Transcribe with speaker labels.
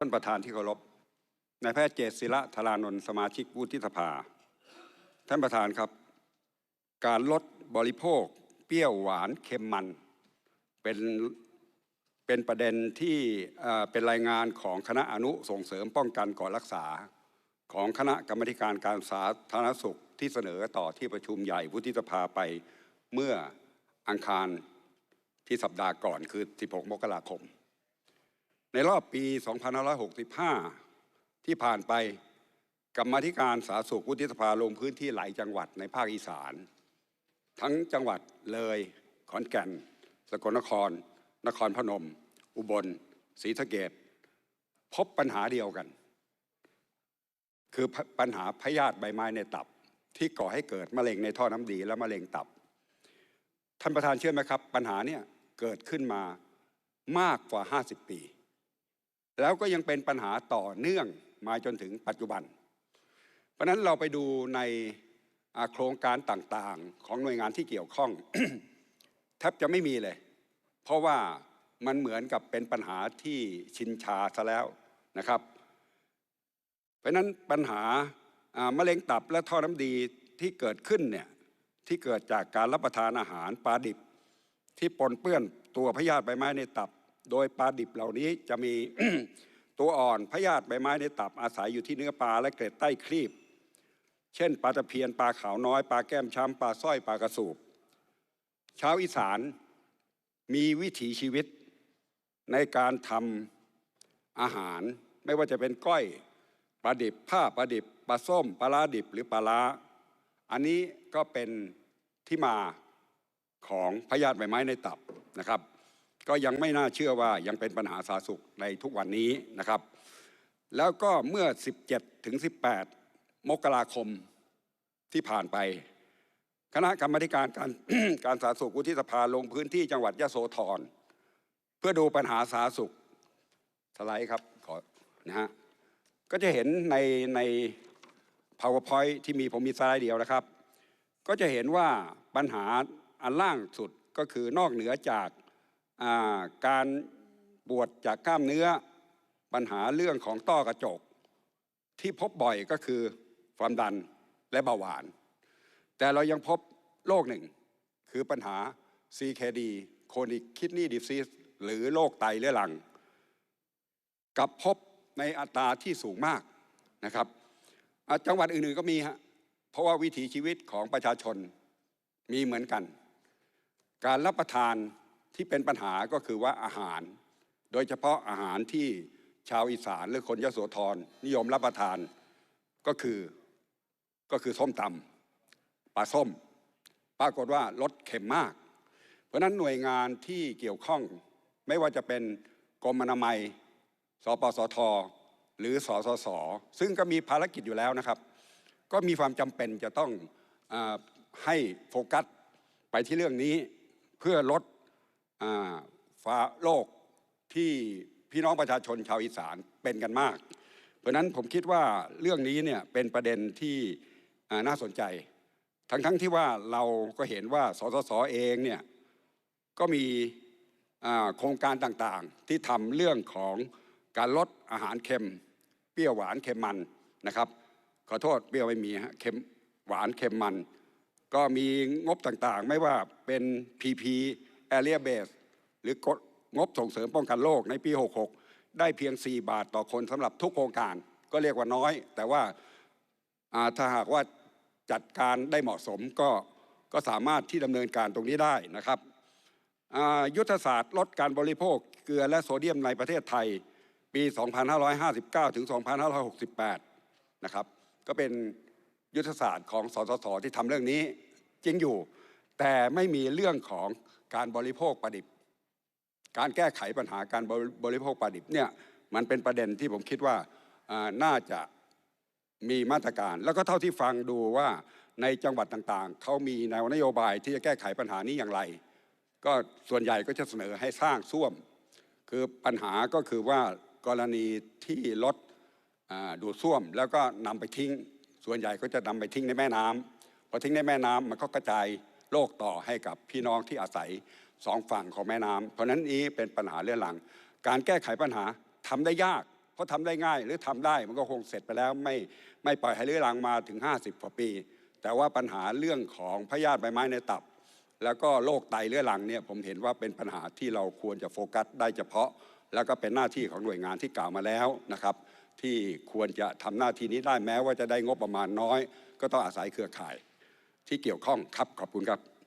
Speaker 1: ท่านประธานที่เคารพนายแพทย์เจษศิระธารานนท์สมาชิกวุฒิสภา ท่านประธานครับ การลดบริโภค เปรี้ยวหวานเค็มมัน เป็นเป็นประเด็นที่เป็นรายงานของคณะอนุส่งเสริมป้องกันก่อนรักษา ของคณะกรรมการการสาธารณสุขที่เสนอต่อที่ประชุมใหญ่วุฒิสภาไปเมื่ออังคารที่สัปดาห์ก่อนคือ 16 มกราคม ในรอบปี 2565 ที่ผ่านไปกรรมธิการสาธารณสุขวุฒิสภาลงพื้นที่หลายจังหวัดในภาคอีสาน ทั้งจังหวัดเลยขอนแก่น สกลนคร นครพนม อุบลศรีสะเกดพบปัญหาเดียวกัน คือปัญหาพยาธิใบไม้ในตับ ที่ก่อให้เกิดมะเร็งในท่อน้ำดีและมะเร็งตับ ท่านประธานเชื่อไหมครับ ปัญหาเนี่ยเกิดขึ้นมามากกว่า 50 ปี แล้วก็ยังเป็นปัญหาต่อเนื่องมาจนถึงปัจจุบัน เพราะนั้นเราไปดูในโครงการต่างๆ ของหน่วยงานที่เกี่ยวข้องแทบจะไม่มีเลย เพราะว่ามันเหมือนกับเป็นปัญหาที่ชินชาซะแล้วนะครับ เพราะนั้นปัญหามะเร็งตับและท่อน้ำดีที่เกิดขึ้นเนี่ยที่เกิดจากการรับประทานอาหารปลาดิบ ที่ปนเปื้อนตัวพยาธิใบไม้ในตับ โดยปลาดิบเหล่านี้จะมีตัวอ่อนพยาธิใบไม้ในตับอาศัยอยู่ที่เนื้อปลาและเกล็ดใต้ครีบ เช่นปลาตะเพียนปลาขาวน้อยปลาแก้มช้ำปลาสร้อยปลากระสูบชาวอีสานมีวิถีชีวิตในการทำอาหาร ไม่ว่าจะเป็นก้อยปลาดิบผ้าปลาดิบปลาส้มปลาลาดิบหรือปลาลาอันนี้ก็เป็นที่มาของพยาธิใบไม้ในตับนะครับ ก็ยังไม่น่าเชื่อว่ายังเป็นปัญหาสาธารณสุขในทุกวันนี้นะครับ แล้วก็เมื่อ 17 ถึง 18 มกราคมที่ผ่านไป คณะกรรมการการการสาธารณสุขวุฒิสภาลงพื้นที่จังหวัดยะโสธรเพื่อดูปัญหาสาธารณสุขสไลด์ครับขอนะฮะก็จะเห็นในใน powerpoint ที่มีผมมีสไลด์เดียวนะครับ ก็จะเห็นว่าปัญหาอันล่างสุดก็คือนอกเหนือจาก การปวดจากกล้ามเนื้อปัญหาเรื่องของต้อกระจก ที่พบบ่อยก็คือความดันและเบาหวาน แต่เรายังพบโรคหนึ่ง คือปัญหา CKD Chronic Kidney Disease หรือโรคไตเรื้อรัง กับพบในอัตราที่สูงมากนะครับ จังหวัดอื่นๆก็มีฮะเพราะว่าวิถีชีวิตของประชาชนมีเหมือนกัน การรับประทาน ที่เป็นปัญหาก็คือว่าอาหาร โดยเฉพาะอาหารที่ชาวอีสานหรือคนยโสธรนิยมรับประทานก็คือก็คือส้มตำปลาส้ม ปรากฏว่ารสเค็มมาก เพราะนั้นหน่วยงานที่เกี่ยวข้องไม่ว่าจะเป็นกรมอนามัย สปสท หรือสสส ซึ่งก็มีภารกิจอยู่แล้วนะครับ ก็มีความจำเป็นจะต้องอให้โฟกัสไปที่เรื่องนี้เพื่อลด โรคที่พี่น้องประชาชนชาวอีสานเป็นกันมาก เพราะนั้นผมคิดว่าเรื่องนี้เนี่ยเป็นประเด็นที่น่าสนใจ ทั้งทั้งที่ว่าเราก็เห็นว่าสสสเองเนี่ยก็มีโครงการต่างๆ ที่ทำเรื่องของการลดอาหารเค็ม เปรี้ยวหวานเค็มมันนะครับ ขอโทษเปรี้ยวไม่มีฮะเค็มหวานเค็มมัน ก็มีงบต่างๆ ไม่ว่าเป็น PP Area Base หรือกดงบส่งเสริมป้องกันโรคในปี 66 ได้เพียง 4 บาทต่อคนสำหรับทุกโครงการ ก็เรียกว่าน้อย แต่ว่าถ้าหากว่าจัดการได้เหมาะสมก็ก็สามารถที่ดำเนินการตรงนี้ได้นะครับยุทธศาสตร์ลดการบริโภคเกลือและโซเดียมในประเทศไทยปี 2559 ถึง 2568 นะครับ ก็เป็นยุทธศาสตร์ของสสสที่ทำเรื่องนี้จริงอยู่ แต่ไม่มีเรื่องของ การบริโภคปลาดิบ การแก้ไขปัญหาการบริโภคปลาดิบเนี่ยมันเป็นประเด็นที่ผมคิดว่าน่าจะมีมาตรการ แล้วก็เท่าที่ฟังดูว่าในจังหวัดต่างๆ เขามีแนวนโยบายที่จะแก้ไขปัญหานี้อย่างไร ก็ส่วนใหญ่ก็จะเสนอให้สร้างส้วม คือปัญหาก็คือว่ากรณีที่รถดูดซ่วมแล้วก็นำไปทิ้ง ส่วนใหญ่ก็จะนำไปทิ้งในแม่น้ำพอทิ้งในแม่น้ำมันก็กระจาย โรคต่อให้กับพี่น้องที่อาศัยสองฝั่งของแม่น้ำเพราะฉะนั้นนี้เป็นปัญหาเรื้อรัง การแก้ไขปัญหาทำได้ยากเขาทำได้ง่ายหรือทำได้มันก็คงเสร็จไปแล้วไม่ไม่ปล่อยให้เรื้อรังมาถึง 50กว่าปี แต่ว่าปัญหาเรื่องของพยาธิใบไม้ในตับ แล้วก็โรคไตเรื้อรังเนี่ยผมเห็นว่าเป็นปัญหาที่เราควรจะโฟกัสได้เฉพาะ แล้วก็เป็นหน้าที่ของหน่วยงานที่กล่าวมาแล้วนะครับ ที่ควรจะทำหน้าที่นี้ได้แม้ว่าจะได้งบประมาณน้อย ก็ต้องอาศัยเครือข่าย ที่เกี่ยวข้องครับขอบคุณครับ